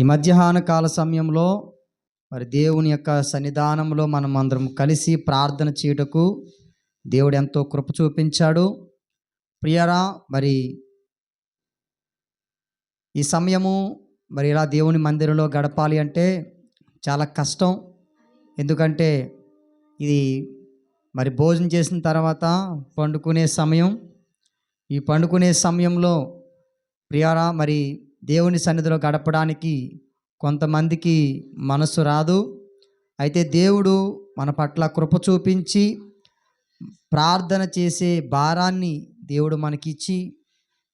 ఈ మధ్యాహ్న కాల సమయంలో మరి దేవుని యొక్క సన్నిధానంలో మనం అందరం కలిసి ప్రార్థన చేయుటకు దేవుడు ఎంతో కృప చూపించాడు. ప్రియరా మరి ఈ సమయము మరి ఇలా దేవుని మందిరంలో గడపాలి అంటే చాలా కష్టం. ఎందుకంటే ఇది మరి భోజనం చేసిన తర్వాత పండుకునే సమయం. ఈ పండుకునే సమయంలో ప్రియారా మరి దేవుని సన్నిధిలో గడపడానికి కొంతమందికి మనసు రాదు. అయితే దేవుడు మన పట్ల కృప చూపించి ప్రార్థన చేసే భారాన్ని దేవుడు మనకిచ్చి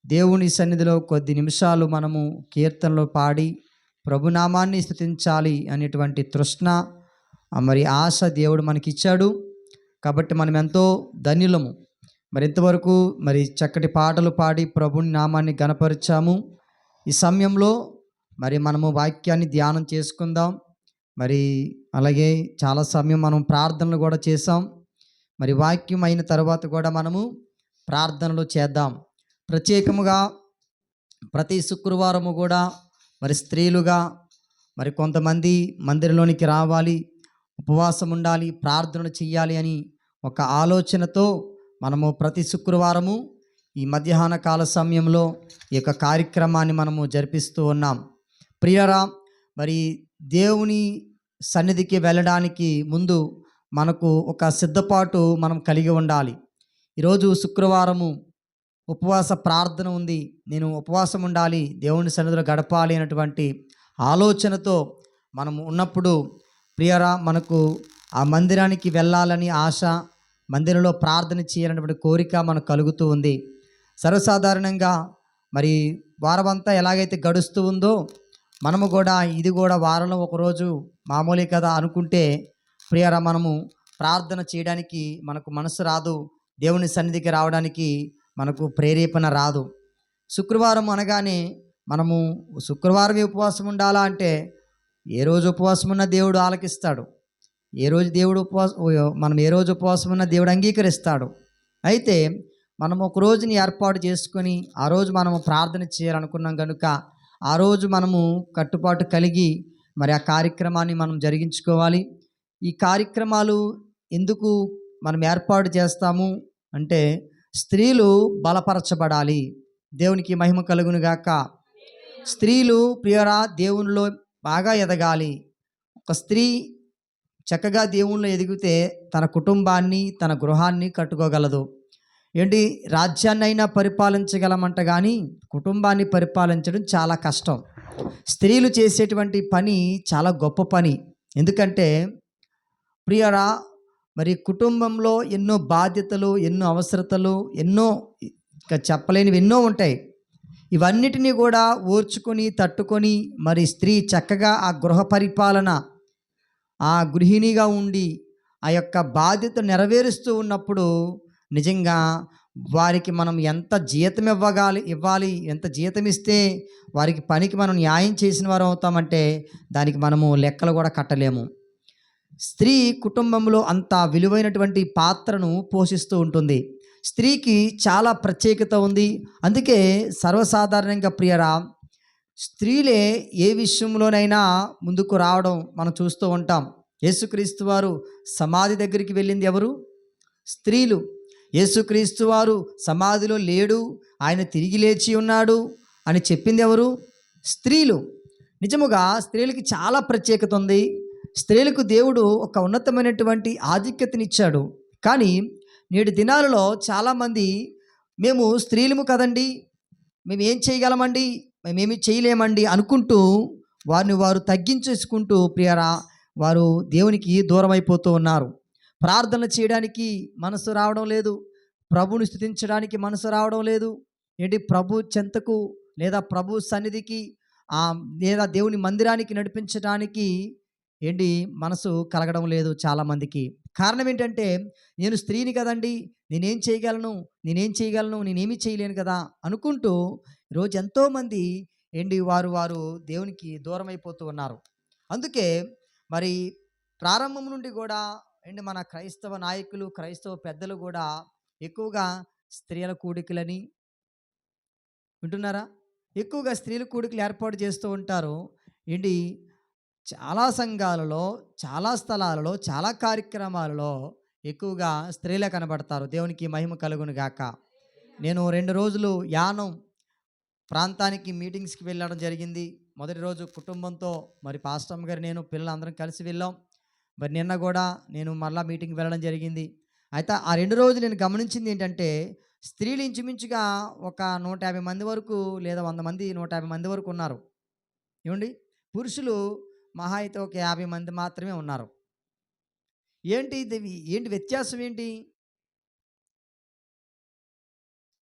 దేవుని సన్నిధిలో కొద్ది నిమిషాలు మనము కీర్తనలో పాడి ప్రభునామాన్ని స్థుతించాలి అనేటువంటి తృష్ణ మరి ఆశ దేవుడు మనకిచ్చాడు. కాబట్టి మనం ఎంతో ధన్యులము. మరి ఇంతవరకు మరి చక్కటి పాటలు పాడి ప్రభుని నామాన్ని గనపరిచాము ఈ సమయంలో మరి మనము వాక్యాన్ని ధ్యానం చేసుకుందాం. మరి అలాగే చాలా సమయం మనం ప్రార్థనలు కూడా చేసాం మరి వాక్యం అయిన తర్వాత కూడా మనము ప్రార్థనలు చేద్దాం. ప్రత్యేకముగా ప్రతి శుక్రవారము కూడా మరి స్త్రీలుగా మరి కొంతమంది మందిరంలోనికి రావాలి ఉపవాసం ఉండాలి ప్రార్థన చేయాలి అని ఒక ఆలోచనతో మనము ప్రతి శుక్రవారము ఈ మధ్యాహ్న కాల సమయంలో ఈ యొక్క కార్యక్రమాన్ని మనము జరిపిస్తూ ఉన్నాం. ప్రియరా మరి దేవుని సన్నిధికి వెళ్ళడానికి ముందు మనకు ఒక సిద్ధపాటు మనం కలిగి ఉండాలి. ఈరోజు శుక్రవారము ఉపవాస ప్రార్థన ఉంది. నేను ఉపవాసం ఉండాలి దేవుని సన్నిధిలో గడపాలి అనేటువంటి ఆలోచనతో మనము ఉన్నప్పుడు ప్రియరా మనకు ఆ మందిరానికి వెళ్ళాలని ఆశ మందిరంలో ప్రార్థన చేయాలనేటువంటి కోరిక మనకు కలుగుతూ ఉంది. సర్వసాధారణంగా మరి వారమంతా ఎలాగైతే గడుస్తూ ఉందో మనము కూడా ఇది కూడా వారంలో ఒకరోజు మామూలే కదా అనుకుంటే ప్రియరా మనము ప్రార్థన చేయడానికి మనకు మనసు రాదు దేవుని సన్నిధికి రావడానికి మనకు ప్రేరేపణ రాదు. శుక్రవారం అనగానే మనము శుక్రవారం ఉపవాసం ఉండాలా అంటే ఏ రోజు ఉపవాసం ఉన్న దేవుడు ఆలకిస్తాడు. ఏ రోజు దేవుడు ఉపవాసం మనం ఏ రోజు ఉపవాసం ఉన్న దేవుడు అంగీకరిస్తాడు. అయితే మనం ఒక రోజుని ఏర్పాటు చేసుకొని ఆ రోజు మనము ప్రార్థన చేయాలనుకున్నాం కనుక ఆ రోజు మనము కట్టుబాటు కలిగి మరి ఆ కార్యక్రమాన్ని మనం జరిగించుకోవాలి. ఈ కార్యక్రమాలు ఎందుకు మనం ఏర్పాటు చేస్తాము అంటే స్త్రీలు బలపరచబడాలి. దేవునికి మహిమ కలుగును గాక. స్త్రీలు ప్రియరా దేవునిలో బాగా ఎదగాలి. ఒక స్త్రీ చక్కగా దేవుళ్ళు ఎదిగితే తన కుటుంబాన్ని తన గృహాన్ని కట్టుకోగలదు. ఏంటి? రాజ్యాన్ని అయినా పరిపాలించగలమంట కానీ కుటుంబాన్ని పరిపాలించడం చాలా కష్టం. స్త్రీలు చేసేటువంటి పని చాలా గొప్ప పని. ఎందుకంటే ప్రియరా మరి కుటుంబంలో ఎన్నో బాధ్యతలు ఎన్నో అవసరతలు ఎన్నో ఇంకా చెప్పలేనివి ఎన్నో ఉంటాయి. ఇవన్నిటినీ కూడా ఓర్చుకొని తట్టుకొని మరి స్త్రీ చక్కగా ఆ గృహ పరిపాలన ఆ గృహిణిగా ఉండి ఆ యొక్క బాధ్యత నెరవేరుస్తూ ఉన్నప్పుడు నిజంగా వారికి మనం ఎంత జీతం ఇవ్వగాలి ఇవ్వాలి ఎంత జీతం ఇస్తే వారికి పనికి మనం న్యాయం చేసిన వారు అవుతామంటే దానికి మనము లెక్కలు కూడా కట్టలేము. స్త్రీ కుటుంబంలో అంత విలువైనటువంటి పాత్రను పోషిస్తూ ఉంటుంది. స్త్రీకి చాలా ప్రత్యేకత ఉంది. అందుకే సర్వసాధారణంగా ప్రియరా స్త్రీలే ఏ విషయంలోనైనా ముందుకు రావడం మనం చూస్తూ ఉంటాం. యేసుక్రీస్తు వారు సమాధి దగ్గరికి వెళ్ళింది ఎవరు? స్త్రీలు. యేసుక్రీస్తు వారు సమాధిలో లేడు ఆయన తిరిగి లేచి ఉన్నాడు అని చెప్పింది ఎవరు? స్త్రీలు. నిజముగా స్త్రీలకి చాలా ప్రత్యేకత ఉంది. స్త్రీలకు దేవుడు ఒక ఉన్నతమైనటువంటి ఆధిక్యతనిచ్చాడు. కానీ నేటి దినాలలో చాలామంది మేము స్త్రీలము కదండి మేము ఏం చేయగలమండి మేమేమి చేయలేమండి అనుకుంటూ వారిని వారు తగ్గించేసుకుంటూ ప్రియరా వారు దేవునికి దూరం అయిపోతూ ఉన్నారు. ప్రార్థన చేయడానికి మనసు రావడం లేదు. ప్రభుని స్థుతించడానికి మనసు రావడం లేదు. ఏంటి? ప్రభు చెంతకు లేదా ప్రభు సన్నిధికి లేదా దేవుని మందిరానికి నడిపించడానికి ఏంటి? మనసు కలగడం లేదు చాలామందికి. కారణం ఏంటంటే నేను స్త్రీని కదండి నేనేం చేయగలను నేనేం చేయగలను నేనేమి చేయలేను కదా అనుకుంటూ రోజు ఎంతోమంది ఏంటి? వారు వారు దేవునికి దూరం అయిపోతూ ఉన్నారు. అందుకే మరి ప్రారంభం నుండి కూడా అండ్ మన క్రైస్తవ నాయకులు క్రైస్తవ పెద్దలు కూడా ఎక్కువగా స్త్రీల కూడికలని వింటున్నారా? ఎక్కువగా స్త్రీల కూడికలు ఏర్పాటు చేస్తూ ఉంటారు. ఏంటి? చాలా సంఘాలలో చాలా స్థలాలలో చాలా కార్యక్రమాలలో ఎక్కువగా స్త్రీలే కనబడతారు. దేవునికి మహిమ కలుగును గాక. నేను రెండు రోజులు యానం ప్రాంతానికి మీటింగ్స్కి వెళ్ళడం జరిగింది. మొదటి రోజు కుటుంబంతో మరి పాస్టమ్ గారు నేను పిల్లలందరం కలిసి వెళ్ళాం. మరి నిన్న కూడా నేను మళ్ళా మీటింగ్కి వెళ్ళడం జరిగింది. అయితే ఆ రెండు రోజులు నేను గమనించింది ఏంటంటే స్త్రీలు ఇంచుమించుగా ఒక నూట యాభై మంది వరకు లేదా వంద మంది నూట యాభై మంది వరకు ఉన్నారు. ఏమండి? పురుషులు మహా అయితే ఒక యాభై మంది మాత్రమే ఉన్నారు. ఏంటి ఏంటి వ్యత్యాసం ఏంటి?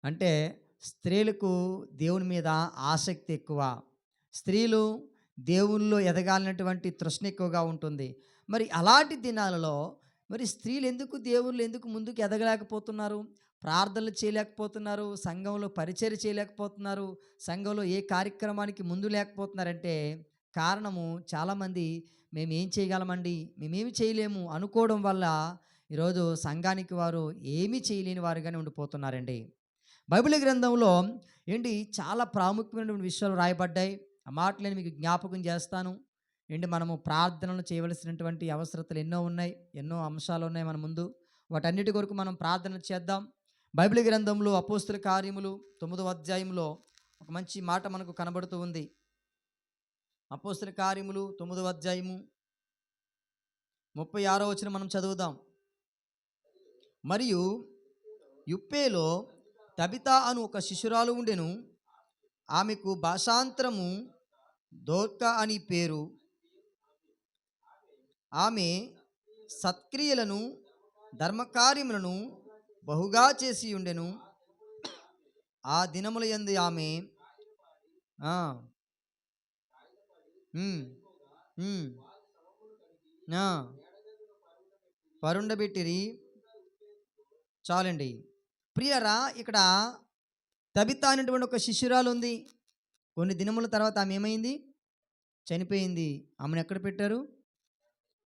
అంటే స్త్రీలకు దేవుని మీద ఆసక్తి ఎక్కువ. స్త్రీలు దేవుల్లో ఎదగాలన్నటువంటి తృష్ణ ఎక్కువగా ఉంటుంది. మరి అలాంటి దినాలలో మరి స్త్రీలు ఎందుకు దేవుళ్ళు ఎందుకు ముందుకు ఎదగలేకపోతున్నారు? ప్రార్థనలు చేయలేకపోతున్నారు సంఘంలో పరిచయం చేయలేకపోతున్నారు సంఘంలో ఏ కార్యక్రమానికి ముందు లేకపోతున్నారంటే కారణము చాలామంది మేము ఏం చేయగలమండి? మేమేమి చేయలేము అనుకోవడం వల్ల ఈరోజు సంఘానికి వారు ఏమీ చేయలేని వారుగానే ఉండిపోతున్నారండి. బైబిల్ గ్రంథంలో ఏంటి? చాలా ప్రాముఖ్యమైన విషయాలు రాయబడ్డాయి. ఆ మాటలు నేను మీకు జ్ఞాపకం చేస్తాను. ఏంటి మనము ప్రార్థనలు చేయవలసినటువంటి అవసరతలు ఎన్నో ఉన్నాయి ఎన్నో అంశాలు ఉన్నాయి మన ముందు. వాటన్నిటి కొరకు మనం ప్రార్థన చేద్దాం. బైబిల్ గ్రంథంలో అపోస్తుల కార్యములు తొమ్మిదవ అధ్యాయంలో ఒక మంచి మాట మనకు కనబడుతూ ఉంది. అపోస్తుల కార్యములు తొమ్మిదవ అధ్యాయము ముప్పై ఆరో వచ్చిన మనం చదువుదాం. మరియు యుప్పేలో తబితా అను ఒక శిశురాలు ఉండెను. ఆమెకు భాషాంతరము దోర్క అని పేరు. ఆమె సత్క్రియలను ధర్మకార్యములను బహుగా చేసి ఉండెను. ఆ దినముల యందు ఆమె పరుండబెట్టిరి. చాలండి. ప్రియరా ఇక్కడ తబిత అనేటువంటి ఒక శిష్యురాలు ఉంది కొన్ని దినముల తర్వాత ఆమె ఏమైంది? చనిపోయింది. ఆమెను ఎక్కడ పెట్టారు?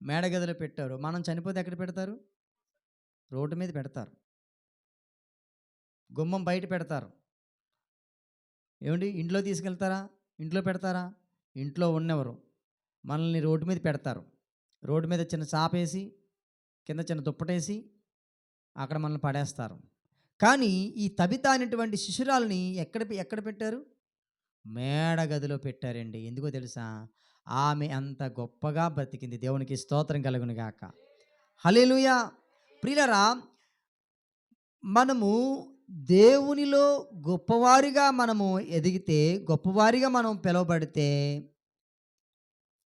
మేడగదిలో పెట్టారు. మనం చనిపోతే ఎక్కడ పెడతారు? రోడ్డు మీద పెడతారు. గుమ్మం బయట పెడతారు. ఏమండి? ఇంట్లో తీసుకెళ్తారా? ఇంట్లో పెడతారా? ఇంట్లో ఉన్నవారు? మనల్ని రోడ్డు మీద పెడతారు. రోడ్డు మీద చిన్న చాపేసి కింద చిన్న దుప్పటేసి అక్కడ మనల్ని పడేస్తారు. కానీ ఈ తబిత అనేటువంటి శిశురాలని ఎక్కడ ఎక్కడ పెట్టారు? మేడ గదిలో పెట్టారండి. ఎందుకో తెలుసా? ఆమె అంత గొప్పగా బ్రతికింది. దేవునికి స్తోత్రం కలుగును గాక. హలేలుయ ప్రియులరా మనము దేవునిలో గొప్పవారిగా మనము ఎదిగితే గొప్పవారిగా మనం పిలువబడితే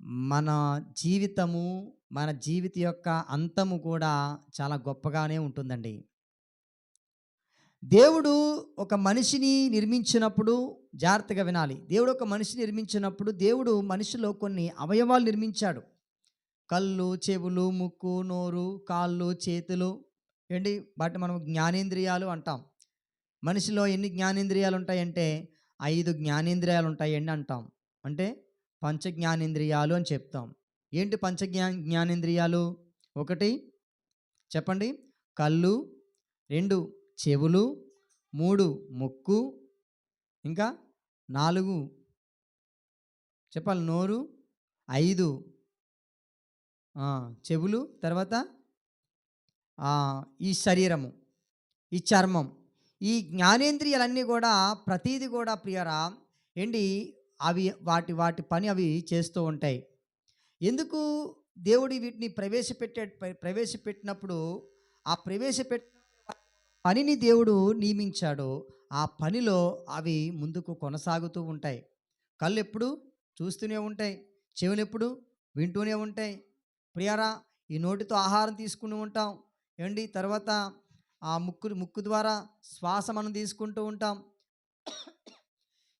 మన జీవితము మన జీవిత యొక్క అంతము కూడా చాలా గొప్పగానే ఉంటుందండి. దేవుడు ఒక మనిషిని నిర్మించినప్పుడు జాగ్రత్తగా వినాలి. దేవుడు ఒక మనిషిని నిర్మించినప్పుడు దేవుడు మనిషిలో కొన్ని అవయవాలు నిర్మించాడు. కళ్ళు చెవులు ముక్కు నోరు కాళ్ళు చేతులు ఏంటి? వాటిని మనం జ్ఞానేంద్రియాలు అంటాం. మనిషిలో ఎన్ని జ్ఞానేంద్రియాలు ఉంటాయంటే ఐదు జ్ఞానేంద్రియాలు ఉంటాయండి అంటాం. అంటే పంచ జ్ఞానేంద్రియాలు అని చెప్తాం. ఏంటి పంచ జ్ఞా జ్ఞానేంద్రియాలు? ఒకటి చెప్పండి. కళ్ళు. రెండు చెవులు మూడు ముక్కు ఇంకా నాలుగు చెప్పాలి నోరు ఐదు చెవులు తర్వాత ఈ శరీరము ఈ చర్మం ఈ జ్ఞానేంద్రియాలన్నీ కూడా ప్రతీది కూడా ప్రియరా ఏంటి అవి వాటి వాటి పని అవి చేస్తూ ఉంటాయి. ఎందుకు దేవుడి వీటిని ప్రవేశపెట్టే ప్రవేశపెట్టినప్పుడు ఆ ప్రవేశపెట్ పనిని దేవుడు నియమించాడు ఆ పనిలో అవి ముందుకు కొనసాగుతూ ఉంటాయి. కళ్ళు ఎప్పుడు చూస్తూనే ఉంటాయి. చెవులు ఎప్పుడు వింటూనే ఉంటాయి. ప్రియారా ఈ నోటితో ఆహారం తీసుకుని ఉంటాం. ఏమండి తర్వాత ఆ ముక్కు ముక్కు ద్వారా శ్వాస మనం తీసుకుంటూ ఉంటాం.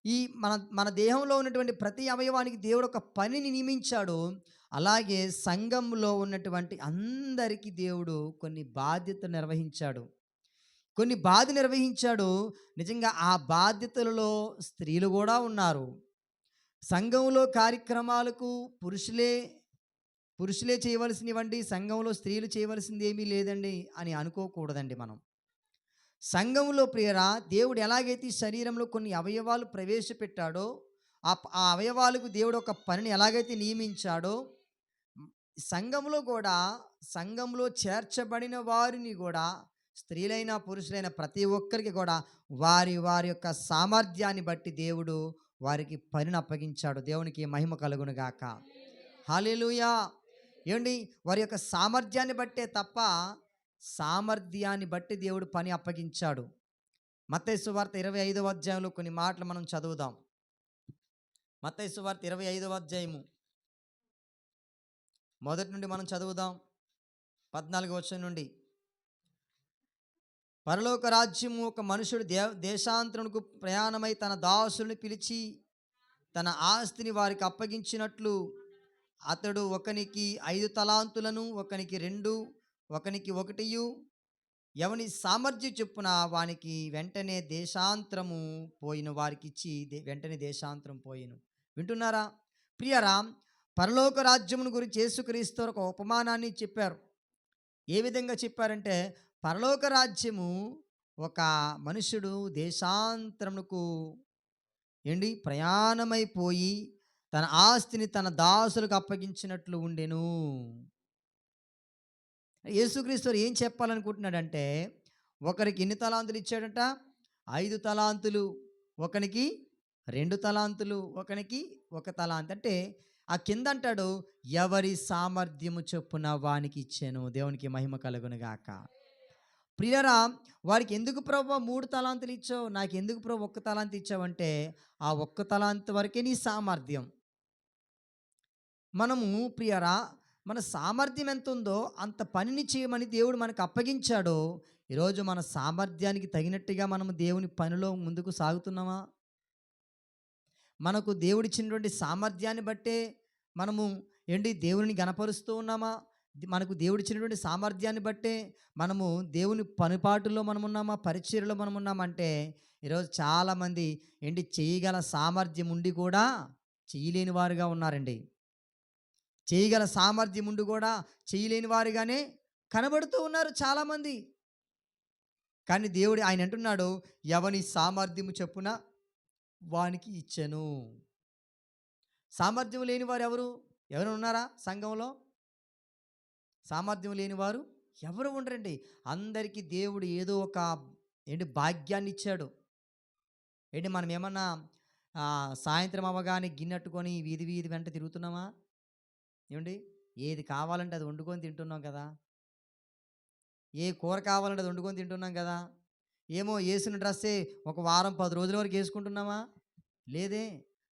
ఈ మన మన దేహంలో ఉన్నటువంటి ప్రతి అవయవానికి దేవుడు ఒక పనిని నియమించాడు. అలాగే సంఘంలో ఉన్నటువంటి అందరికీ దేవుడు కొన్ని బాధ్యత నిర్వహించాడు. కొన్ని బాధ నిర్వహించాడు. నిజంగా ఆ బాధ్యతలలో స్త్రీలు కూడా ఉన్నారు. సంఘంలో కార్యక్రమాలకు పురుషులే పురుషులే చేయవలసినవండి సంఘంలో స్త్రీలు చేయవలసింది ఏమీ లేదండి అని అనుకోకూడదండి మనం. సంఘంలో ప్రియరా దేవుడు ఎలాగైతే శరీరంలో కొన్ని అవయవాలు ప్రవేశపెట్టాడో ఆ అవయవాలకు దేవుడు ఒక పనిని ఎలాగైతే నియమించాడో సంఘంలో కూడా సంఘంలో చేర్చబడిన వారిని కూడా స్త్రీలైన పురుషులైన ప్రతి ఒక్కరికి కూడా వారి వారి యొక్క సామర్థ్యాన్ని బట్టి దేవుడు వారికి పనిని అప్పగించాడు. దేవునికి మహిమ కలుగునుగాక హాలేలుయా ఏమండి? వారి యొక్క సామర్థ్యాన్ని బట్టే తప్ప సామర్థ్యాన్ని బట్టి దేవుడు పని అప్పగించాడు. మత్తైసు వార్త ఇరవై ఐదవ అధ్యాయంలో కొన్ని మాటలు మనం చదువుదాం. మత్తయి వార్త ఇరవై ఐదవ అధ్యాయము. మొదటి నుండి మనం చదువుదాం. పద్నాలుగు వచ్చిన నుండి. పరలోక రాజ్యము ఒక మనుషుడు దే దేశాంతరునికి ప్రయాణమై తన దాసులను పిలిచి తన ఆస్తిని వారికి అప్పగించినట్లు అతడు ఒకనికి ఐదు తలాంతులను ఒకనికి రెండు ఒకనికి ఒకటియు. ఎవని సామర్థ్యం చొప్పున వానికి వెంటనే దేశాంతరము పోయిన వారికి ఇచ్చి వెంటనే దేశాంతరం పోయిను. వింటున్నారా? ప్రియరా పరలోక రాజ్యమును గురించి యేసుక్రీస్తు ఒక ఉపమానాన్ని చెప్పారు. ఏ విధంగా చెప్పారంటే పరలోక రాజ్యము ఒక మనుషుడు దేశాంతరమునకు ఏంటి ప్రయాణమైపోయి తన ఆస్తిని తన దాసులకు అప్పగించినట్లు ఉండెను. యేసుక్రీస్తు ఏం చెప్పాలనుకుంటున్నాడంటే ఒకరికి ఎన్ని తలాంతులు ఇచ్చాడట? ఐదు తలాంతులు ఒకనికి రెండు తలాంతులు ఒకనికి ఒక తలాంత్. అంటే ఆ కింద అంటాడు ఎవరి సామర్థ్యము చొప్పున వానికి ఇచ్చాను దేవునికి మహిమ కలుగునుగాక గాక. ప్రియరా వారికి ఎందుకు ప్రభు మూడు తలాంతులు ఇచ్చావు? నాకు ఎందుకు ప్రభు ఒక్క తలాంత్ ఇచ్చావంటే ఆ ఒక్క తలాంతి వరకే నీ సామర్థ్యం. మనము ప్రియరా మన సామర్థ్యం ఎంత ఉందో అంత పనిని చేయమని దేవుడు మనకు అప్పగించాడో ఈరోజు మన సామర్థ్యానికి తగినట్టుగా మనము దేవుని పనిలో ముందుకు సాగుతున్నామా? మనకు దేవుడిచ్చినటువంటి సామర్థ్యాన్ని బట్టే మనము ఏంటి దేవుని గణపరుస్తూ ఉన్నామా? మనకు దేవుడిచ్చినటువంటి సామర్థ్యాన్ని బట్టే మనము దేవుని పనిపాటులో మనం ఉన్నామా పరిచర్యలో మనం ఉన్నామంటే ఈరోజు చాలామంది ఏంటి చేయగల సామర్థ్యం ఉండి కూడా చేయలేని వారుగా ఉన్నారండి. చేయగల సామర్థ్యం ఉండి కూడా చేయలేని వారుగానే కనబడుతూ ఉన్నారు చాలామంది. కానీ దేవుడు ఆయన అంటున్నాడు ఎవని సామర్థ్యము చెప్పున వానికి ఇచ్చను. సామర్థ్యం లేని వారు ఎవరు? ఎవరు ఉన్నారా సంఘంలో? సామర్థ్యం లేని వారు ఎవరు ఉండరండి. అందరికీ దేవుడు ఏదో ఒక ఏంటి భాగ్యాన్ని ఇచ్చాడు. ఏంటి మనం ఏమన్నా సాయంత్రం అవ్వగానే గిన్నెట్టుకొని వీధి వీధి వెంట తిరుగుతున్నామా? ఏమండి? ఏది కావాలంటే అది వండుకొని తింటున్నాం కదా. ఏ కూర కావాలంటే అది వండుకొని తింటున్నాం కదా. ఏమో వేసిన డ్రెస్సే ఒక వారం పది రోజుల వరకు వేసుకుంటున్నామా? లేదే.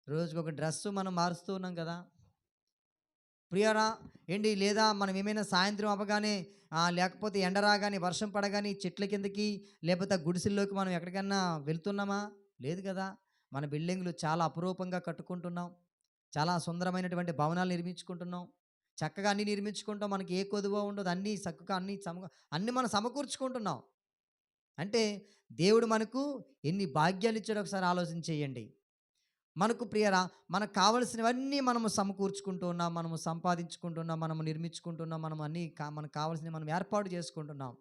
రోజుకి ఒక డ్రెస్సు మనం మారుస్తూ ఉన్నాం కదా. ప్రియరా ఏంటి? లేదా మనం ఏమైనా సాయంత్రం అవ్వగానే లేకపోతే ఎండ రాగానే వర్షం పడగానే చెట్ల కిందకి లేకపోతే గుడిసెల్లోకి మనం ఎక్కడికన్నా వెళ్తున్నామా? లేదు కదా. మన బిల్డింగ్లు చాలా అపురూపంగా కట్టుకుంటున్నాం. చాలా సుందరమైనటువంటి భవనాలు నిర్మించుకుంటున్నాం. చక్కగా అన్నీ నిర్మించుకుంటాం. మనకి ఏ కొదువో ఉండదు. అన్నీ చక్కగా అన్నీ సమ అన్నీ మనం సమకూర్చుకుంటున్నాం. అంటే దేవుడు మనకు ఎన్ని భాగ్యాలు ఇచ్చాడో ఒకసారి ఆలోచన చేయండి. మనకు ప్రియరా మనకు కావలసినవన్నీ మనము సమకూర్చుకుంటూ ఉన్నాం మనము సంపాదించుకుంటున్నాం మనము నిర్మించుకుంటున్నాం మనం అన్నీ కా మనకు కావాల్సినవి మనం ఏర్పాటు చేసుకుంటున్నాం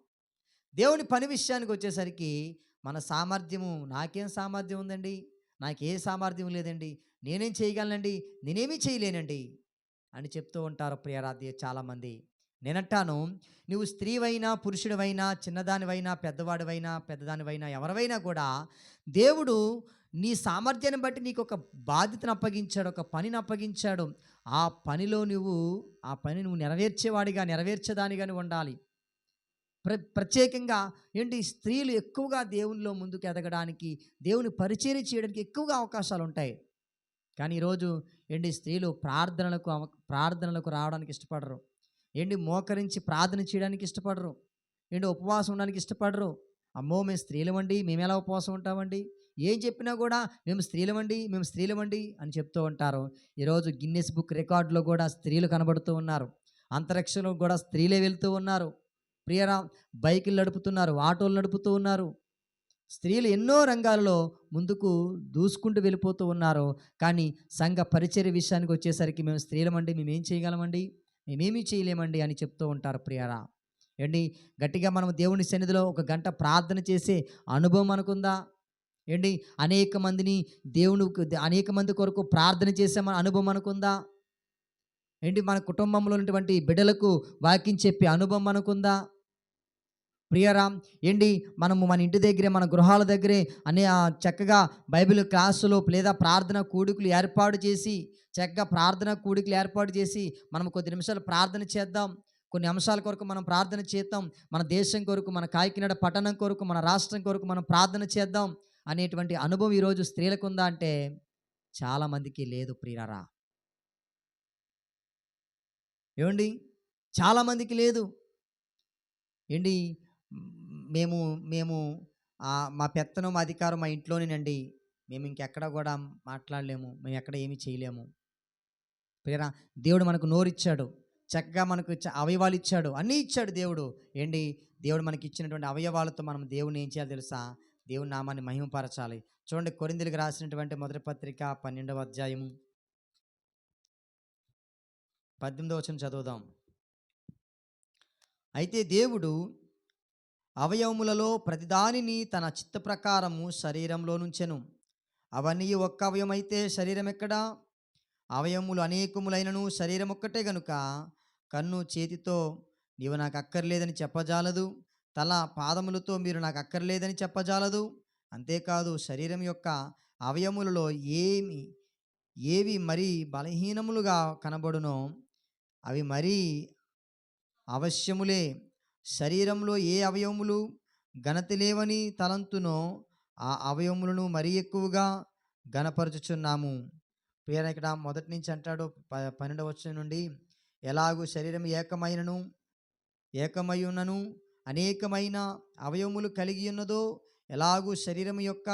దేవుని పని విషయానికి వచ్చేసరికి మన సామర్థ్యము నాకేం సామర్థ్యం ఉందండి? నాకు ఏ సామర్థ్యం లేదండి? నేనేం చేయగలనండి? నేనేమీ చేయలేనండి? అని చెప్తూ ఉంటారు ప్రియరాధ్య చాలామంది. నేనంటాను నువ్వు స్త్రీవైనా పురుషుడివైనా చిన్నదానివైనా పెద్దవాడివైనా పెద్దదానివైనా ఎవరివైనా కూడా దేవుడు నీ సామర్థ్యాన్ని బట్టి నీకు ఒక బాధ్యతను అప్పగించాడు ఒక పనిని అప్పగించాడు ఆ పనిలో నువ్వు ఆ పని నువ్వు నెరవేర్చేవాడిగా నెరవేర్చేదానిగాని ఉండాలి. ప్ర ప్రత్యేకంగా ఏంటి స్త్రీలు ఎక్కువగా దేవునిలో ముందుకు ఎదగడానికి దేవుని పరిచయం చేయడానికి ఎక్కువగా అవకాశాలు ఉంటాయి. కానీ ఈరోజు ఏంటి స్త్రీలు ప్రార్థనలకు అవ- ప్రార్థనలకు రావడానికి ఇష్టపడరు. ఏంటి మోకరించి ప్రార్థన చేయడానికి ఇష్టపడరు. ఏంటి ఉపవాసం ఉండడానికి ఇష్టపడరు. అమ్మో మేము స్త్రీలమండి మేము ఎలా ఉపవాసం ఉంటామండి? ఏం చెప్పినా కూడా మేము స్త్రీలమండి మేము స్త్రీలమండి అని చెప్తూ ఉంటారు. ఈరోజు గిన్నెస్ బుక్ రికార్డులో కూడా స్త్రీలు కనబడుతూ ఉన్నారు. అంతరిక్షంలో కూడా స్త్రీలే వెళ్తూ ఉన్నారు. ప్రియరా బైకులు నడుపుతున్నారు ఆటోలు నడుపుతూ ఉన్నారు. స్త్రీలు ఎన్నో రంగాలలో ముందుకు దూసుకుంటూ వెళ్ళిపోతూ ఉన్నారు. కానీ సంఘ పరిచర్య విషయానికి వచ్చేసరికి మేము స్త్రీలమండి మేము ఏం చేయగలమండి? మేమేమీ చేయలేమండి అని చెప్తూ ఉంటారు ప్రియరా. ఏంటి? గట్టిగా మనం దేవుని సన్నిధిలో ఒక గంట ప్రార్థన చేసే అనుభవం మనకుందా? ఏంటి? అనేక మందిని దేవుని అనేక మంది కొరకు ప్రార్థన చేసే మన అనుభవం అనుకుందా ఏంటి? మన కుటుంబంలో ఉన్నటువంటి బిడ్డలకు వాక్యం చెప్పే అనుభవం అనుకుందా ప్రియరామ్ ఏంటి? మనము మన ఇంటి దగ్గరే మన గృహాల దగ్గరే అనే చక్కగా బైబిల్ క్లాసులు లేదా ప్రార్థన కూడికలు ఏర్పాటు చేసి చక్కగా ప్రార్థన కూడికలు ఏర్పాటు చేసి మనం కొద్ది నిమిషాలు ప్రార్థన చేద్దాం. కొన్ని అంశాల కొరకు మనం ప్రార్థన చేద్దాం. మన దేశం కొరకు మన కాకినాడ పట్టణం కొరకు మన రాష్ట్రం కొరకు మనం ప్రార్థన చేద్దాం అనేటువంటి అనుభవం ఈరోజు స్త్రీలకు ఉందా అంటే చాలామందికి లేదు ప్రియరా ఏమండి చాలామందికి లేదు. ఏంటి మేము మేము మా పెత్తనం మా అధికారం మా ఇంట్లోనేనండి. మేము ఇంకెక్కడ కూడా మాట్లాడలేము. మేము ఎక్కడ ఏమీ చేయలేము. ప్రియరా దేవుడు మనకు నోరిచ్చాడు. చక్కగా మనకు అవయవాలు ఇచ్చాడు. అన్నీ ఇచ్చాడు దేవుడు. ఏంటి? దేవుడు మనకి ఇచ్చినటువంటి అవయవాలతో మనం దేవుని ఏం చేయాలి తెలుసా? దేవుని నామాన్ని మహిమపరచాలి. చూడండి కొరిందులకు రాసినటువంటి మొదటి పత్రిక పన్నెండవ అధ్యాయము. పద్దెనిమిదవ వచ్చిన చదువుదాం. అయితే దేవుడు అవయవములలో ప్రతిదానిని తన చిత్త ప్రకారము శరీరంలో నుంచెను. అవన్నీ ఒక్క అవయవమైతే శరీరం ఎక్కడా అవయవములు అనేకములైనను శరీరం ఒక్కటే గనుక కన్ను చేతితో నీవు నాకు అక్కర్లేదని చెప్పజాలదు. తల పాదములతో మీరు నాకు అక్కర్లేదని చెప్పజాలదు. అంతేకాదు శరీరం యొక్క అవయములలో ఏమి ఏవి మరీ బలహీనములుగా కనబడునో అవి మరీ అవశ్యములే. శరీరంలో ఏ అవయవములు ఘనత లేవని తలంతునో ఆ అవయవములను మరీ ఎక్కువగా ఘనపరచుచున్నాము. ప్రియన ఇక్కడ మొదటి నుంచి అంటాడు ప పన్నెండవ వచ్చిన నుండి ఎలాగూ శరీరం ఏకమైనను ఏకమయునను అనేకమైన అవయవములు కలిగి ఉన్నదో ఎలాగూ శరీరం యొక్క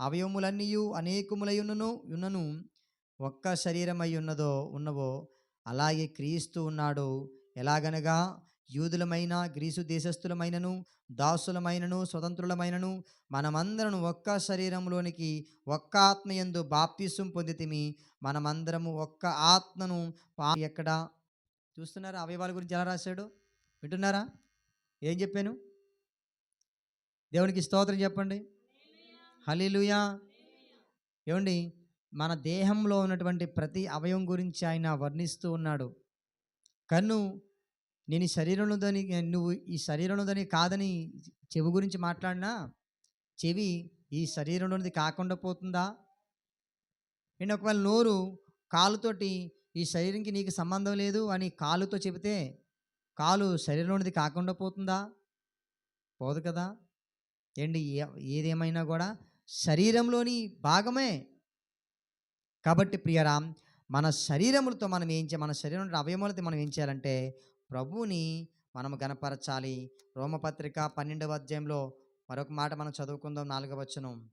అవయవములన్నీ అనేకములై ఉన్నను ఒక్క శరీరమై ఉన్నదో ఉన్నవో అలాగే క్రీస్తు ఉన్నాడు. ఎలాగనగా యూదులమైన గ్రీసు దేశస్థులమైనను దాసులమైనను స్వతంత్రులమైనను మనమందరం ఒక్క శరీరంలోనికి ఒక్క ఆత్మయందు బాప్తిసం పొందితిమి మనమందరము ఒక్క ఆత్మను ఎక్కడ చూస్తున్నారా అవయవాల గురించి ఎలా రాశాడు? వింటున్నారా? ఏం చెప్పాను? దేవునికి స్తోత్రం చెప్పండి. హలీలుయా ఏమండి? మన దేహంలో ఉన్నటువంటి ప్రతి అవయవం గురించి ఆయన వర్ణిస్తూ ఉన్నాడు. కన్ను నేను ఈ శరీరంలోదని నువ్వు ఈ శరీరంలోదని కాదని చెవి గురించి మాట్లాడినా? చెవి ఈ శరీరంలోనిది కాకుండా పోతుందా? నేను ఒకవేళ నోరు కాలుతోటి ఈ శరీరంకి నీకు సంబంధం లేదు అని కాలుతో చెబితే కాలు శరీరంలోనిది కాకుండా పోతుందా? పోదు కదా. ఏంటి? ఏ- ఏదేమైనా కూడా శరీరంలోని భాగమే. కాబట్టి ప్రియరా మన శరీరములతో మనం ఏం మన శరీరం అవయములతో మనం ఏం చేయాలంటే ప్రభువుని మనం గనపరచాలి రోమపత్రిక పన్నెండవ అధ్యాయంలో మరొక మాట మనం చదువుకుందాం నాలుగవ వచనం.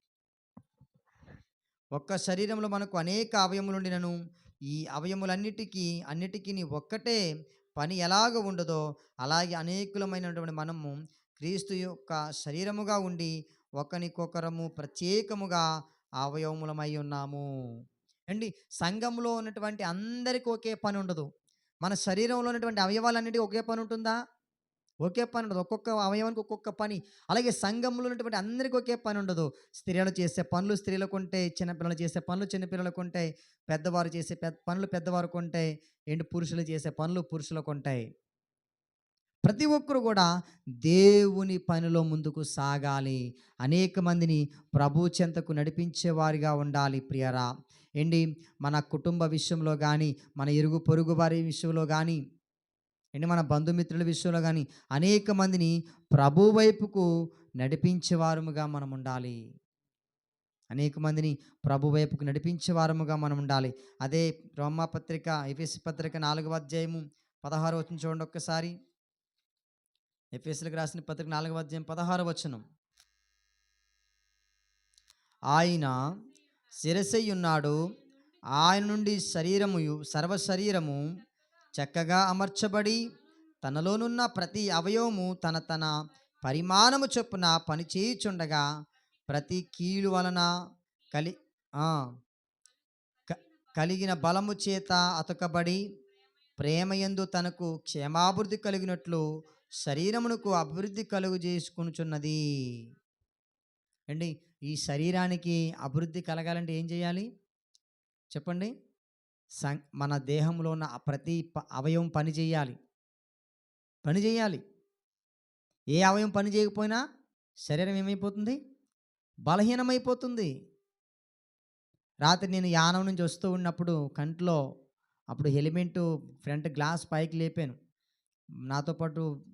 ఒక్క శరీరంలో మనకు అనేక అవయములుండినను ఈ అవయములన్నిటికీ అన్నిటికీ ఒక్కటే పని ఎలాగ ఉండదో అలాగే అనేకులమైనటువంటి మనము క్రీస్తు యొక్క శరీరముగా ఉండి ఒకరికొకరము ప్రత్యేకముగా అవయవములమై ఉన్నాము. అండి సంఘంలో ఉన్నటువంటి అందరికీ ఒకే పని ఉండదు. మన శరీరంలో ఉన్నటువంటి అవయవాలన్నిటికీ ఒకే పని ఉంటుందా? ఒకే పని ఉండదు. ఒక్కొక్క అవయవానికి ఒక్కొక్క పని. అలాగే సంఘంలో ఉన్నటువంటి అందరికీ ఒకే పని ఉండదు. స్త్రీలు చేసే పనులు స్త్రీలకు ఉంటాయి చిన్నపిల్లలు చేసే పనులు చిన్నపిల్లలకు ఉంటాయి పెద్దవారు చేసే పెద్ద పనులు పెద్దవారికి ఉంటాయి ఏంటి పురుషులు చేసే పనులు పురుషులకు ఉంటాయి. ప్రతి ఒక్కరు కూడా దేవుని పనిలో ముందుకు సాగాలి. అనేక మందిని ప్రభు చెంతకు నడిపించేవారిగా ఉండాలి ప్రియరా. ఏంటి? మన కుటుంబ విషయంలో కానీ మన ఇరుగు పొరుగు వారి విషయంలో కానీ అండి మన బంధుమిత్రుల విషయంలో కానీ అనేక మందిని ప్రభు వైపుకు నడిపించేవారముగా మనం ఉండాలి. అనేక మందిని ప్రభు వైపుకు నడిపించేవారముగా మనం ఉండాలి. అదే రోమా పత్రిక ఎఫెస్ పత్రిక నాలుగవ అధ్యాయము పదహారు వచ్చిన చూడండి ఒక్కసారి. ఎఫ్ఎస్లకు రాసిన పత్రిక నాలుగవ అధ్యాయం పదహారు వచనం. ఆయన శిరసై ఉన్నాడు. ఆయన నుండి శరీరము సర్వ శరీరము చక్కగా అమర్చబడి తనలోనున్న ప్రతి అవయవము తన తన పరిమాణము చొప్పున పనిచేయుచుండగా ప్రతి కీలు వలన కలి క- కలిగిన బలము చేత అతకబడి ప్రేమయందు తనకు క్షేమాభివృద్ధి కలిగినట్లు శరీరమునకు అభివృద్ధి కలుగు చేసుకునుచున్నది. అండి ఈ శరీరానికి అభివృద్ధి కలగాలంటే ఏం చేయాలి? చెప్పండి. సం మన దేహంలో ఉన్న ప్రతి అవయవం పని చేయాలి. పని చేయాలి. ఏ అవయవం పని చేయకపోయినా శరీరం ఏమైపోతుంది? బలహీనమైపోతుంది. రాత్రి నేను యానం నుంచి వస్తూ ఉన్నప్పుడు కంట్లో అప్పుడు హెల్మెట్ ఫ్రంట్ గ్లాస్ పైకి లేపాను. నాతో పాటు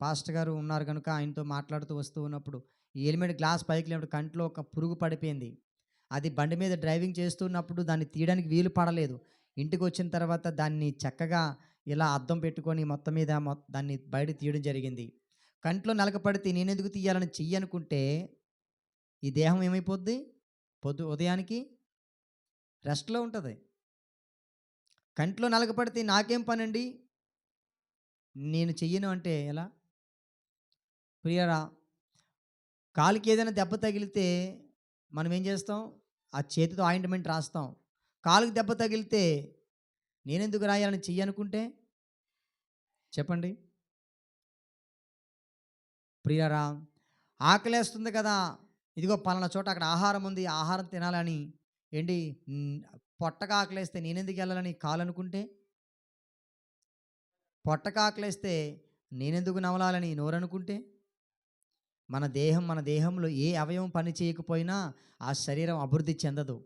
పాస్టర్ గారు ఉన్నారు కనుక ఆయనతో మాట్లాడుతూ వస్తూ ఉన్నప్పుడు ఈ హెల్మెట్ గ్లాస్ పైకి లేనప్పుడు కంట్లో ఒక పురుగు పడిపోయింది. అది బండి మీద డ్రైవింగ్ చేస్తున్నప్పుడు దాన్ని తీయడానికి వీలు పడలేదు. ఇంటికి వచ్చిన తర్వాత దాన్ని చక్కగా ఇలా అద్దం పెట్టుకొని మొత్తం మీద దాన్ని బయట తీయడం జరిగింది. కంట్లో నలకపడితే నేను ఎందుకు తీయాలని చెయ్యి అనుకుంటే ఈ దేహం ఏమైపోద్ది? పొద్దు ఉదయానికి రెస్ట్లో ఉంటుంది. కంట్లో నలకపడితే నాకేం పనండి? నేను చెయ్యను అంటే ఎలా? ప్రియరా కాలుకి ఏదైనా దెబ్బ తగిలితే మనం ఏం చేస్తాం? ఆ చేతితో ఆయింట్మెంట్ రాస్తాం. కాలుకి దెబ్బ తగిలితే నేనెందుకు రాయాలని చెయ్యి అనుకుంటే చెప్పండి. ప్రియరా ఆకలేస్తుంది కదా. ఇదిగో పలానా చోట అక్కడ ఆహారం ఉంది. ఆహారం తినాలని. ఏంటి? పొట్టగా ఆకలేస్తే నేనెందుకు వెళ్ళాలని కాలు అనుకుంటే ఆకలేస్తే నేనెందుకు నవలాలని నోరు అనుకుంటే మన దేహం మన దేహంలో ఏ అవయవం పని చేయకపోయినా ఆ శరీరం అభివృద్ధి చెందదు.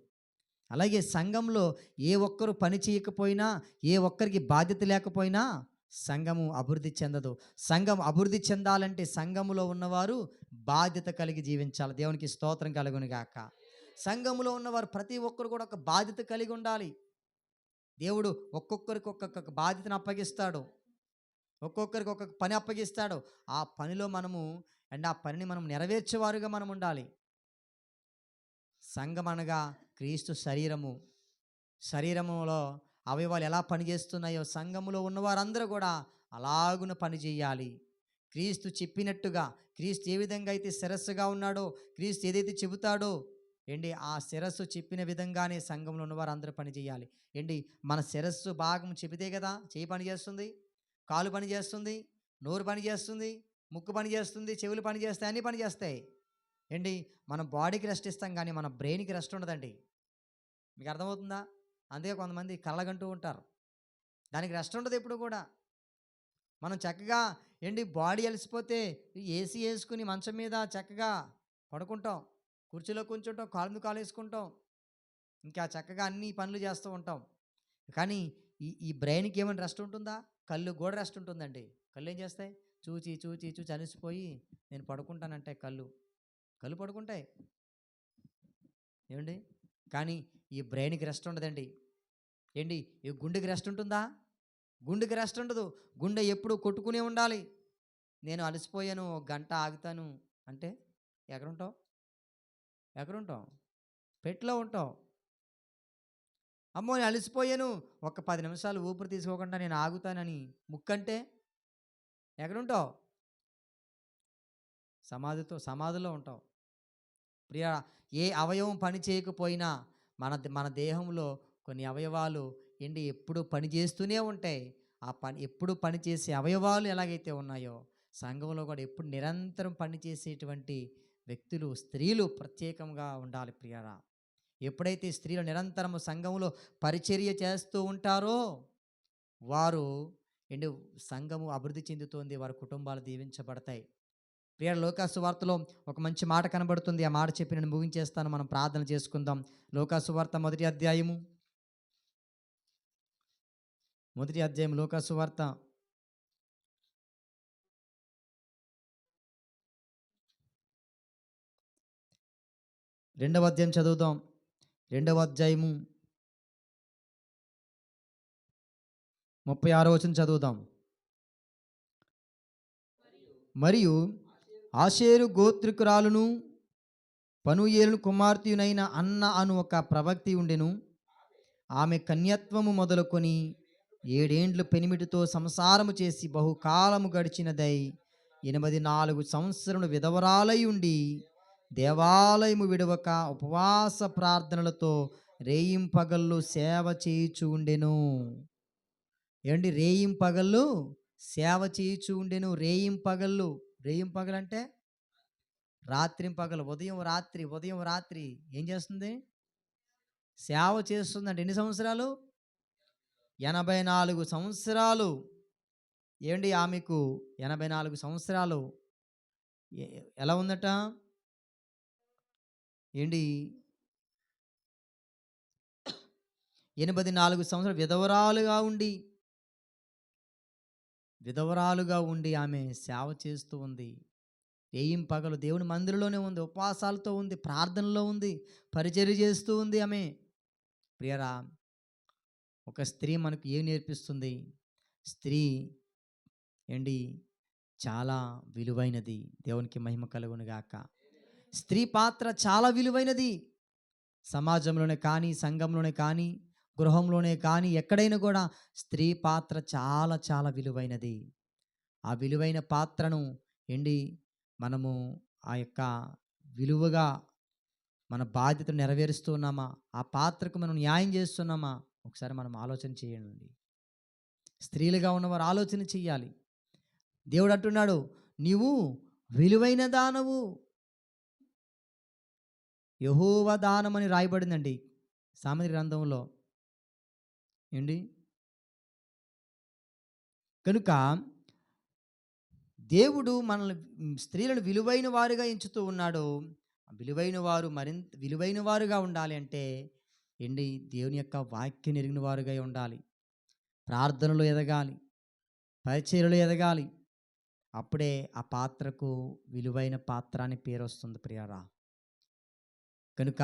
అలాగే సంఘంలో ఏ ఒక్కరు పని చేయకపోయినా ఏ ఒక్కరికి బాధ్యత లేకపోయినా సంఘము అభివృద్ధి చెందదు. సంఘం అభివృద్ధి చెందాలంటే సంఘములో ఉన్నవారు బాధ్యత కలిగి జీవించాలి. దేవునికి స్తోత్రం కలుగును గాక. సంఘములో ఉన్నవారు ప్రతి ఒక్కరు కూడా ఒక బాధ్యత కలిగి ఉండాలి. దేవుడు ఒక్కొక్కరికి ఒక్కొక్క బాధ్యతను అప్పగిస్తాడు. ఒక్కొక్కరికి ఒక్కొక్క పని అప్పగిస్తాడు. ఆ పనిలో మనము అండ్ ఆ పనిని మనం నెరవేర్చేవారుగా మనం ఉండాలి. సంఘం అనగా క్రీస్తు శరీరము. శరీరములో అవయవాలు ఎలా పనిచేస్తున్నాయో సంఘములో ఉన్నవారందరూ కూడా అలాగున పని చేయాలి. క్రీస్తు చెప్పినట్టుగా క్రీస్తు ఏ విధంగా అయితే శిరస్సుగా ఉన్నాడో క్రీస్తు ఏదైతే చెబుతాడో ఏంటి ఆ శిరస్సు చెప్పిన విధంగానే సంఘంలో ఉన్నవారు అందరూ పని చేయాలి. ఏంటి మన శిరస్సు భాగం చెబితే కదా చేయి పని చేస్తుంది కాలు పని చేస్తుంది నోరు పని చేస్తుంది ముక్కు పని చేస్తుంది చెవులు పని చేస్తాయి అన్నీ పని చేస్తాయి. ఏంటి? మన బాడీకి రెస్ట్ ఇస్తాం కానీ మన బ్రెయిన్కి రెస్ట్ ఉండదండి. మీకు అర్థమవుతుందా? అందుకే కొంతమంది కళ్ళగంటూ ఉంటారు. దానికి రెస్ట్ ఉండదు ఎప్పుడు కూడా. మనం చక్కగా ఏంటి? బాడీ అలసిపోతే ఏసీ వేసుకుని మంచం మీద చక్కగా పడుకుంటాం. కుర్చీలో కూర్చుంటాం కాలు మీద కాలు వేసుకుంటాం. ఇంకా చక్కగా అన్ని పనులు చేస్తూ ఉంటాం. కానీ ఈ ఈ బ్రెయిన్కి ఏమైనా రెస్ట్ ఉంటుందా? కళ్ళు కూడా రెస్ట్ ఉంటుందండి. కళ్ళు ఏం చేస్తాయి? చూచి చూచి చూచి అలసిపోయి నేను పడుకుంటానంటే కళ్ళు. కళ్ళు పడుకుంటాయి. ఏమండి కానీ ఈ బ్రెయిన్కి రెస్ట్ ఉండదండి. ఏంటి? ఈ గుండెకి రెస్ట్ ఉంటుందా? గుండెకి రెస్ట్ ఉండదు. గుండె ఎప్పుడు కొట్టుకునే ఉండాలి. నేను అలసిపోయాను ఒక గంట ఆగుతాను. అంటే ఎక్కడుంటావు? ఎక్కడుంటావు? పెట్లో ఉంటావు. అమ్మో నేను అలసిపోయాను. ఒక పది నిమిషాలు ఊపిరి తీసుకోకుండా నేను ఆగుతానని. ముక్కంటే ఎక్కడుంటావు? సమాధితో సమాధిలో ఉంటావు. ప్రియ ఏ అవయవం పని చేయకపోయినా మన మన దేహంలో కొన్ని అవయవాలు ఏంటి ఎప్పుడు పని చేస్తూనే ఉంటాయి. ఆ పని ఎప్పుడు పని చేసే అవయవాలు ఎలాగైతే ఉన్నాయో సంఘంలో కూడా ఎప్పుడు నిరంతరం పని చేసేటువంటి వ్యక్తులు స్త్రీలు ప్రత్యేకంగా ఉండాలి ప్రియరా. ఎప్పుడైతే స్త్రీలు నిరంతరము సంఘంలో పరిచర్య చేస్తూ ఉంటారో వారు అండ్ సంఘము అభివృద్ధి చెందుతోంది వారి కుటుంబాలు దీవించబడతాయి. ప్రియ లోకాసు వార్తలో ఒక మంచి మాట కనబడుతుంది. ఆ మాట చెప్పి నేను ముగించేస్తాను. మనం ప్రార్థన చేసుకుందాం. లోకాసు వార్త మొదటి అధ్యాయము. మొదటి అధ్యాయం లోకాసు వార్త. రెండవ అధ్యాయం చదువుదాం. రెండవ అధ్యాయము. ముప్పై ఆరో వచ్చిన చదువుదాం. మరియు ఆషేరు గోత్రికురాలును పనుయేలు కుమార్తెయునైన అన్న అను ఒక ప్రవక్తి ఉండెను. ఆమె కన్యత్వము మొదలుకొని ఏడేండ్లు పెనిమిటితో సంసారము చేసి బహుకాలము గడిచినదై ఎనిమిది నాలుగు సంవత్సరములు విధవరాలై ఉండి దేవాలయము విడవక ఉపవాస ప్రార్థనలతో రేయింపగళ్ళు సేవ చేయుచు ఉండెను. ఏమండి రేయింపగళ్ళు సేవ చేయుచు ఉండెను రేయింపగళ్ళు రేయింపగలు అంటే రాత్రిం పగలు. ఉదయం రాత్రి ఉదయం రాత్రి ఏం చేస్తుంది? సేవ చేస్తుందండి ఎన్ని సంవత్సరాలు? ఎనభై నాలుగు సంవత్సరాలు. ఏంటి ఆమెకు ఎనభై నాలుగు సంవత్సరాలు? ఎలా ఉందట? ఏంటి? ఎనభై నాలుగు సంవత్సరాలు విధవరాలుగా ఉండి విధవరాలుగా ఉండి ఆమె సేవ చేస్తూ ఉంది. ఏం పగలు దేవుని మందిరంలోనే ఉంది. ఉపవాసాలతో ఉంది. ప్రార్థనలో ఉంది. పరిచర్య చేస్తూ ఉంది ఆమె. ప్రియరా ఒక స్త్రీ మనకు ఏం నేర్పిస్తుంది? స్త్రీ ఏంటి చాలా విలువైనది. దేవునికి మహిమ కలుగును గాక స్త్రీ పాత్ర చాలా విలువైనది. సమాజంలోనే కానీ సంఘంలోనే కానీ గృహంలోనే కానీ ఎక్కడైనా కూడా స్త్రీ పాత్ర చాలా చాలా విలువైనది. ఆ విలువైన పాత్రను ఎండి మనము ఆ యొక్క విలువగా మన బాధ్యతను నెరవేరుస్తున్నామా ఆ పాత్రకు మనం న్యాయం చేస్తున్నామా? ఒకసారి మనం ఆలోచన చేయండి. స్త్రీలుగా ఉన్నవారు ఆలోచన చెయ్యాలి. దేవుడు అంటున్నాడు నీవు విలువైన దానవు. యహోవ దానం అని రాయబడిందండి. సామెత గ్రంథంలో. ఏంటి? కనుక దేవుడు మనల్ని స్త్రీలను విలువైన వారుగా ఎంచుతూ ఉన్నాడు. విలువైన వారు మరింత విలువైన వారుగా ఉండాలి అంటే ఏంటి? దేవుని యొక్క వాక్యం ఎరిగిన వారుగా ఉండాలి. ప్రార్థనలు ఎదగాలి. పరిచయలు ఎదగాలి. అప్పుడే ఆ పాత్రకు విలువైన పాత్ర అని పేరు వస్తుంది ప్రియారా. కనుక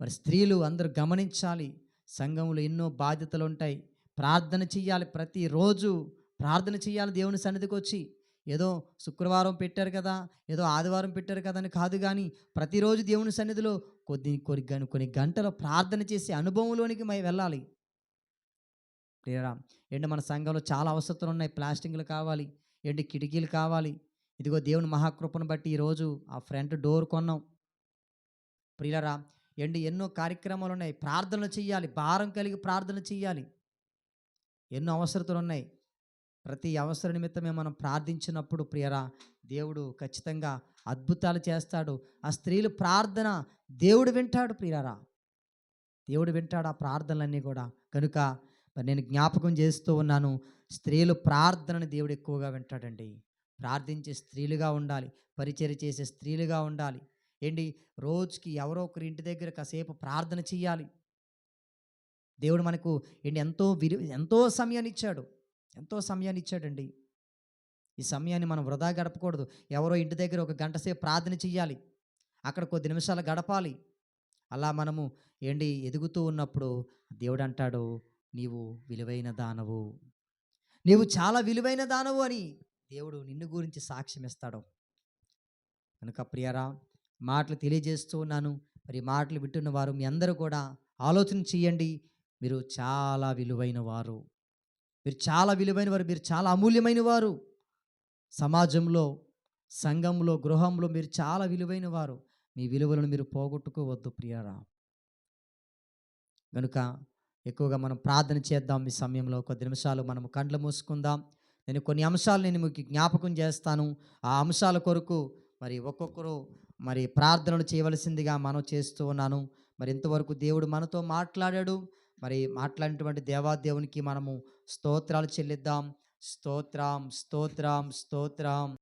మరి స్త్రీలు అందరూ గమనించాలి. సంఘంలో ఎన్నో బాధ్యతలు ఉంటాయి ప్రార్థన చెయ్యాలి ప్రతిరోజు ప్రార్థన చెయ్యాలి దేవుని సన్నిధికి వచ్చి. ఏదో శుక్రవారం పెట్టారు కదా ఏదో ఆదివారం పెట్టారు కదా అని కాదు కానీ ప్రతిరోజు దేవుని సన్నిధిలో కొద్ది కొన్ని గం- కొన్ని గంటలు ప్రార్థన చేసే అనుభవంలోనికి మై వెళ్ళాలి. క్లియరా ఏంటి మన సంఘంలో చాలా అవసరాలు ఉన్నాయి ప్లాస్టింగ్లు కావాలి ఏంటి కిటికీలు కావాలి. ఇదిగో దేవుని మహాకృపను బట్టి ఈరోజు ఆ ఫ్రంట్ డోర్ కొన్నాం. ప్రియులరా ఏంటి? ఎన్నో కార్యక్రమాలు ఉన్నాయి ప్రార్థనలు చేయాలి. భారం కలిగి ప్రార్థన చేయాలి. ఎన్నో అవసరతలు ఉన్నాయి ప్రతి అవసర నిమిత్తమే మనం ప్రార్థించినప్పుడు ప్రియరా దేవుడు ఖచ్చితంగా అద్భుతాలు చేస్తాడు. ఆ స్త్రీలు ప్రార్థన దేవుడు వింటాడు ప్రియరా. దేవుడు వింటాడు ఆ ప్రార్థనలన్నీ కూడా. కనుక మరి నేను జ్ఞాపకం చేస్తూ ఉన్నాను. స్త్రీలు ప్రార్థనని దేవుడు ఎక్కువగా వింటాడండి. ప్రార్థించే స్త్రీలుగా ఉండాలి. పరిచయ చేసే స్త్రీలుగా ఉండాలి. ఏంటి? రోజుకి ఎవరో ఒకరి ఇంటి దగ్గర కాసేపు ప్రార్థన చేయాలి దేవుడు మనకు ఏంటి? ఎంతో విలు ఎంతో సమయాన్ని ఇచ్చాడు ఎంతో సమయాన్ని ఇచ్చాడండి ఈ సమయాన్ని మనం వృధా గడపకూడదు. ఎవరో ఇంటి దగ్గర ఒక గంట సేపు ప్రార్థన చెయ్యాలి. అక్కడ కొద్ది నిమిషాలు గడపాలి. అలా మనము ఏంటి? ఎదుగుతూ ఉన్నప్పుడు దేవుడు అంటాడు నీవు విలువైన దానవు. నీవు చాలా విలువైన దానవు అని దేవుడు నిన్ను గురించి సాక్ష్యం ఇస్తాడు కనుక ప్రియరా మాటలు తెలియజేస్తూ ఉన్నాను. మరి మాటలు వింటున్న వారు మీ అందరూ కూడా ఆలోచన చేయండి. మీరు చాలా విలువైన వారు. మీరు చాలా విలువైన వారు. మీరు చాలా అమూల్యమైన వారు. సమాజంలో సంఘంలో గృహంలో మీరు చాలా విలువైన వారు. మీ విలువలను మీరు పోగొట్టుకోవద్దు ప్రియరా. కనుక ఎక్కువగా మనం ప్రార్థన చేద్దాం ఈ సమయంలో. కొద్ది నిమిషాలు మనం కండ్లు మూసుకుందాం. నేను కొన్ని అంశాలు నేను మీకు జ్ఞాపకం చేస్తాను. ఆ అంశాల కొరకు మరి ఒక్కొక్కరు మరి ప్రార్థనలు చేయవలసిందిగా మనం చేస్తూ ఉన్నాను. మరి ఇంతవరకు దేవుడు మనతో మాట్లాడాడు. మరి మాట్లాడినటువంటి దేవాదేవునికి మనము స్తోత్రాలు చెల్లిద్దాం. స్తోత్రం స్తోత్రం స్తోత్రం.